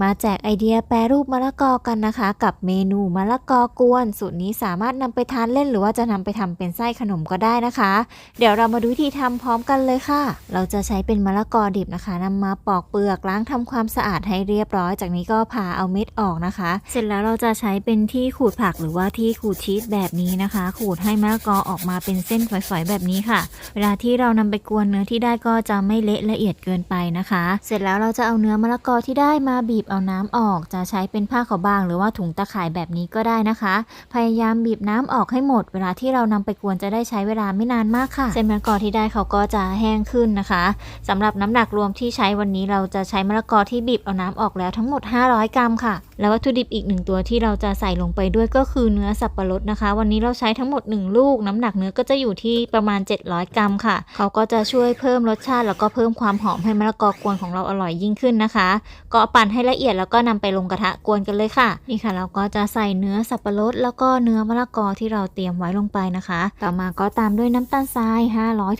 มาแจกไอเดียแปรรูปมะละกอกันนะคะ กับเมนูมะละกอกวน สูตรนี้สามารถนำไปทานเล่นหรือว่าจะนำไปทำเป็นไส้ขนมก็ได้นะคะ เดี๋ยวเรามาดูวิธีทำพร้อมกันเลยค่ะ เราจะใช้เป็นมะละกอดิบนะคะนำมาปอกเปลือกล้างทำความสะอาดให้เรียบร้อย จากนี้ก็ผ่าเอาเม็ดออกนะคะ เสร็จแล้วเราจะใช้เป็นที่ขูดผักหรือว่าที่ขูดชีสแบบนี้นะคะ ขูดให้มะละกอออกมาเป็นเส้นฝอยๆแบบนี้ค่ะ เวลาที่เรานำไปกวนเนื้อที่ได้ก็จะไม่เละละเอียดเกินไปนะคะ เสร็จแล้วเราจะเอาเนื้อมะละกอที่ได้มาบีบเอาน้ำออกจะใช้เป็นผ้าขาวบาง หรือว่าถุงตะข่ายแบบนี้ก็ได้นะคะ พยายามบีบน้ำออกให้หมด เวลาที่เรานำไปกวนจะได้ใช้เวลาไม่นานมากค่ะ เส้นมะละกอที่ได้เขาก็จะแห้งขึ้นนะคะสำหรับน้ำหนักรวมที่ใช้วันนี้เราจะใช้มะละกอที่บีบเอาน้ำออกแล้วทั้งหมด 500 กรัมค่ะ แล้ววัตถุดิบอีกหนึ่งตัวที่เราจะใส่ลงไปด้วยก็คือเนื้อสับปะรดนะคะ วันนี้เราใช้ทั้งหมด 1 ลูก น้ำหนักเนื้อก็จะอยู่ที่ประมาณ 700 กรัมค่ะ เขาก็จะช่วยเพิ่มรสชาติแล้วก็เพิ่มความหอมให้มะละกอกวนของเราอร่อยยิ่งขึ้นนะคะ ก็ปั่นให้ละละเอียดแล้วก็นำไปลงกระทะกวนกันเลยค่ะ นี่ค่ะ เราก็จะใส่เนื้อสับปะรด แล้วก็เนื้อมะละกอที่เราเตรียมไว้ลงไปนะคะ ต่อมาก็ตามด้วยน้ำตาลทราย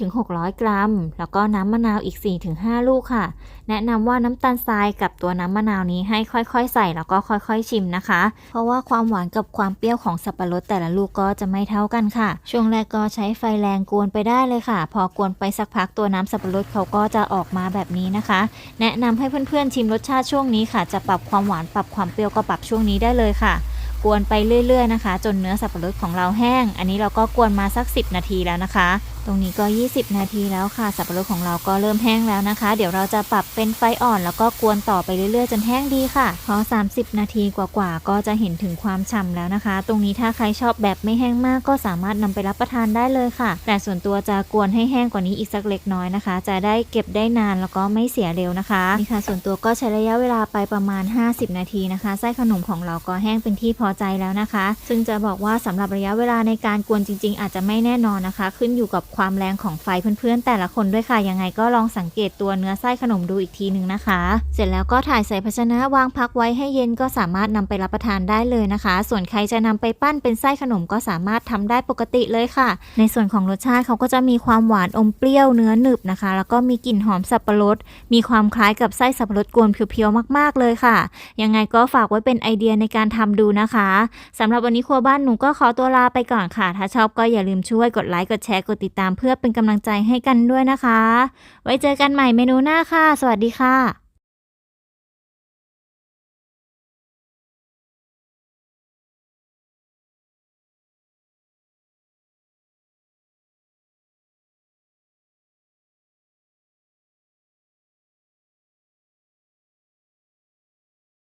500-600 กรัม แล้วก็น้ำมะนาวอีก 4-5 ลูกค่ะ แนะนำว่าน้ำตาลทรายกับตัวน้ำมะนาวนี้ให้ค่อยๆ ใส่แล้วก็ค่อยๆ ชิมนะคะ เพราะว่าความหวานกับความเปรี้ยวของสับปะรดแต่ละลูกก็จะไม่เท่ากันค่ะ ช่วงแรกก็ใช้ไฟแรงกวนไปได้เลยค่ะ พอกวนไปสักพักตัวน้ำสับปะรดเขาก็จะออกมาแบบนี้นะคะ แนะนำให้เพื่อนๆชิมรสชาติช่วงนี้ค่ะจะปรับความหวานปรับความเปรี้ยวก็ปรับช่วงนี้ได้เลยค่ะ กวนไปเรื่อยๆนะคะ จนเนื้อสับปะรดของเราแห้ง อันนี้เราก็กวนมาสัก 10 นาทีแล้วนะคะ ตรงนี้ก็ 20 นาทีแล้วค่ะ สับปะรดของเราก็เริ่มแห้งแล้วนะคะ เดี๋ยวเราจะปรับเป็นไฟอ่อน แล้วก็กวนต่อไปเรื่อยๆ จนแห้งดีค่ะ พอ 30 นาทีกว่าๆ ก็จะเห็นถึงความฉ่ำแล้วนะคะ ตรงนี้ถ้าใครชอบแบบไม่แห้งมากก็สามารถนำไปรับประทานได้เลยค่ะ แต่ส่วนตัวจะกวนให้แห้งกว่านี้อีกสักเล็กน้อยนะคะ จะได้เก็บได้นานแล้วก็ไม่เสียเร็วนะคะนี่ค่ะ ส่วนตัวก็ใช้ระยะเวลาไปประมาณ 50 นาทีนะคะ ไส้ขนมของเราก็แห้งเป็นที่พอใจแล้วนะคะ ซึ่งจะบอกว่าสำหรับระยะเวลาในการกวนจริง ๆ อาจจะไม่แน่นอนนะคะ ขึ้นอยู่กับความแรงของไฟเพื่อนๆ แต่ละคนด้วยค่ะ ยังไงก็ลองสังเกตตัวเนื้อไส้ขนมดูอีกทีหนึ่งนะคะ เสร็จแล้วก็ถ่ายใส่ภาชนะวางพักไว้ให้เย็นก็สามารถนำไปรับประทานได้เลยนะคะ ส่วนใครจะนำไปปั้นเป็นไส้ขนมก็สามารถทำได้ปกติเลยค่ะ ในส่วนของรสชาติเขาก็จะมีความหวานอมเปรี้ยวเนื้อหนึบนะคะ แล้วก็มีกลิ่นหอมสับปะรด มีความคล้ายกับไส้สับปะรดกวนเพียวๆมาก ๆเลยค่ะ ยังไงก็ฝากไว้เป็นไอเดียในการทำดูนะคะสำหรับวันนี้ครัวบ้านหนูก็ขอตัวลาไปก่อนค่ะ ถ้าชอบก็อย่าลืมช่วยกดไลค์กดแชร์กดติดตามตามเพื่อเป็นกำลังใจให้กันด้วยนะคะ ไว้เจอกันใหม่เมนูหน้าค่ะ สวัสดีค่ะ